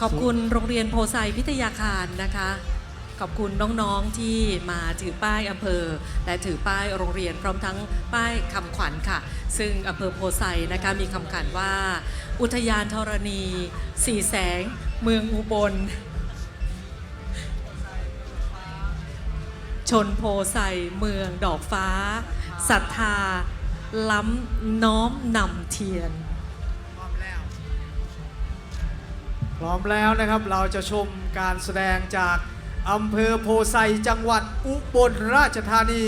ขอบคุณโรงเรียนโพไซพิทยาคารนะคะ ขอบคุณน้องๆที่มาถือป้ายอำเภอ และถือป้ายโรงเรียนพร้อมทั้งป้ายคำขวัญค่ะ ซึ่งอำเภอโพไซนะคะมีคำขวัญว่า อุทยานธรณีสี่แสง เมืองอุบล ชนโพไซเมืองดอกฟ้าศรัทธาล้ำน้อมนำเทียน พร้อมแล้วนะครับเราจะชมการแสดงจากอำเภอโพไซจังหวัดอุบลราชธานี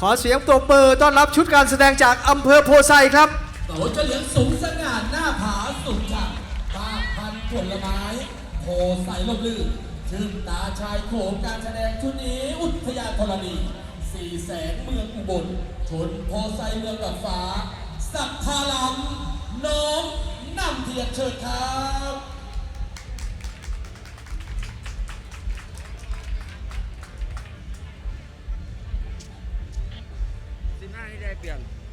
ขอเสียงปรบมือต้อนรับชุดการแสดงจากอำเภอโพไซครับโตจะเหลืองสูงสง่าหน้าผาสุดจัดบ้าพันผลไม้ โพใสลมลื่นชื่นตาชายโขงการแสดงชุดนี้อุทยานธรณีสี่แสงเมืองอุบลชนโพไซเมืองดอกฟ้า สักทาลัมน้อมนำเทียนเชิญครับ สิบห้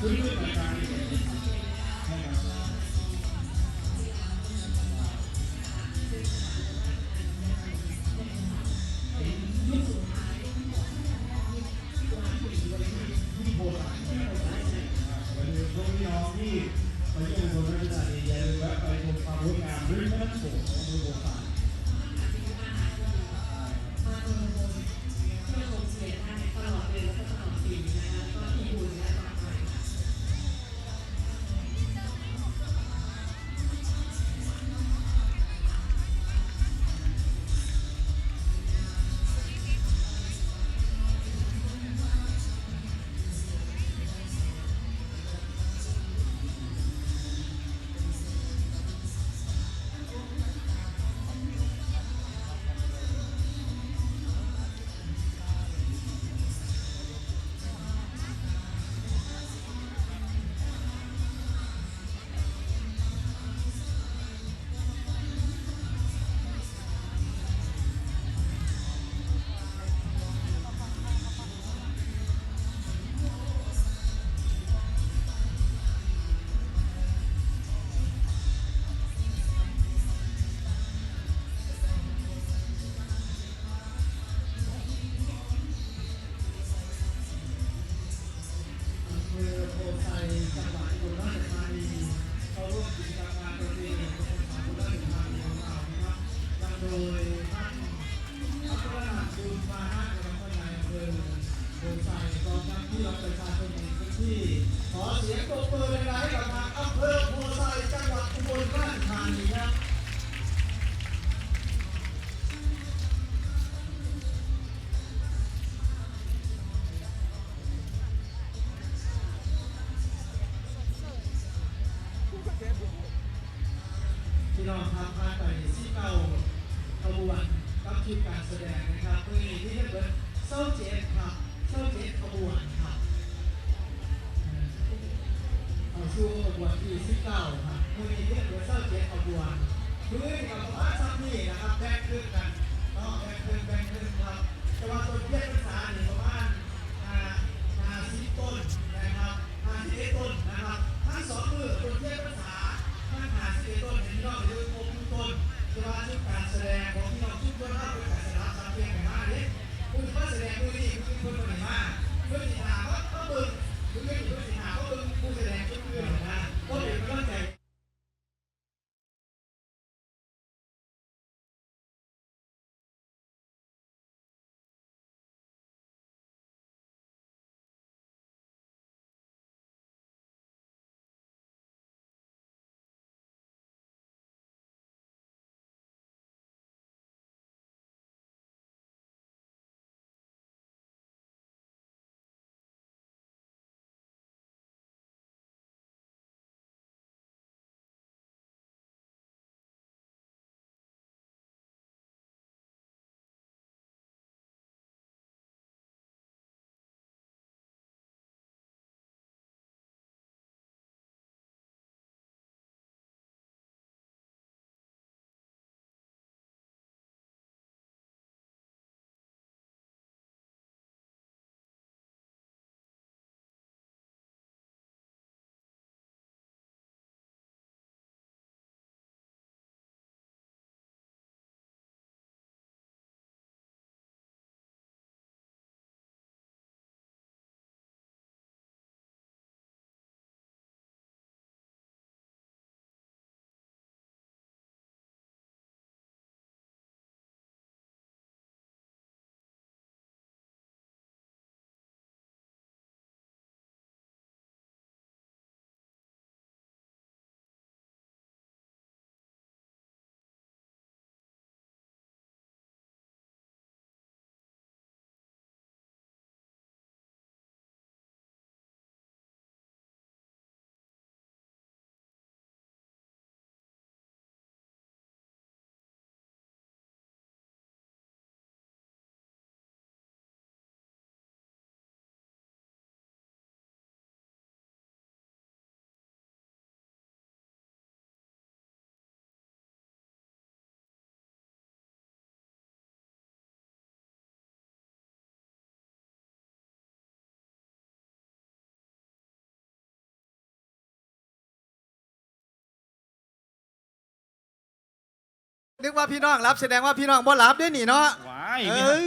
Thank you. สียงปรบมือเลยนะให้กับทางอำเภอโพไซจังหวัดอุบลราชธานีครับพี่น้องครับผ่าไปที่เก่าขบวนกับชุดการแสดงนะครับเพื่อที่จะเป็นเศร้าเจ็ดครับเศร้าเจ็ดขบวน ชูบวนที่สิบเก้าครับเพื่อที่จะเป็นเศร้าเจ็ดขบวนเพื่อกับพระมาณสักนี่ นึกว่าพี่น้องรับแสดงว่าพี่น้องบ่รับด้วยนี่เนาะว้ายเอไม่ทัน้ย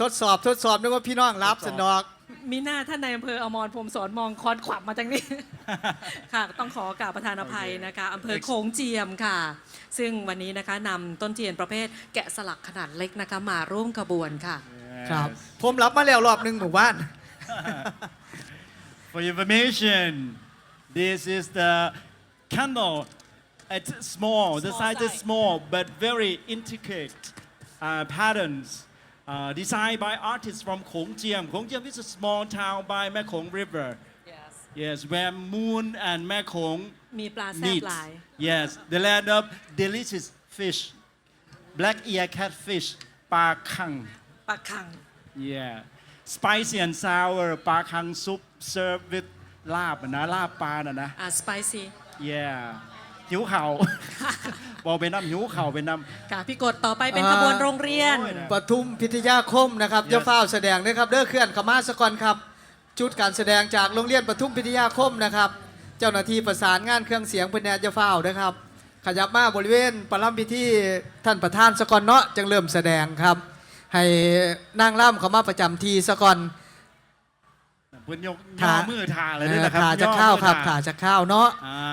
ทดสอบทดสอบนึกว่าพี่น้องรับสนอก มีหน้าท่านนายอำเภออมรพรมสอนมองคอนขวับมาจากนี้ ค่ะ ต้องขอกราบประธานอภัยนะคะอำเภอโขงเจียมค่ะ ซึ่งวันนี้นะคะนำต้นเทียนประเภทแกะสลักขนาดเล็กนะคะ มาร่วมขบวนค่ะ ครับ ผมรับมาแล้วรอบหนึ่งหมู่บ้าน For your information, this is the candle. It's small. The Small size is size. small, but very intricate uh, patterns. Uh, designed by artists from Khong Chiem. Khong Chiem is a small town by Mekong River. Yes, where Moon and Mekong มีปลาแซบ meet. หลาย Yes, the land of delicious fish, black ear catfish, pa kang. ปลาคัง Yeah. Spicy and sour ปลาคัง soup served with ลาบอะนะลาบปลาน่ะนะ อ่าสไปซี่ Yeah หิวเข่าบอกไปน้ำหิวเข่าไปน้ำ ค่ะพี่กดต่อไปเป็นอ่าขบวนโรงเรียน โอ้ยนะ ปทุมพิทยาคมนะครับ Yes เจ้าฟ้าวแสดงนะครับเด้อเคลื่อนขมาสกอนครับชุดการแสดงจากโรงเรียนปทุมพิทยาคมนะครับ เจ้าหน้าที่ประสานงานเครื่องเสียงเพื่นแนเจ้าฟ้าวนะครับ ขยับมาบริเวณประลัมพิธีท่านประธานสกอนเนาะจึงเริ่มแสดงครับ ให้นางล่ำเขามาประจำทีสกอน เพิ่นยกถ่าย่อมือทาเลยด้วยนะครับถ่าจะย่อข้าวมือครับทถ่าจะข้าวเนาะ อ่า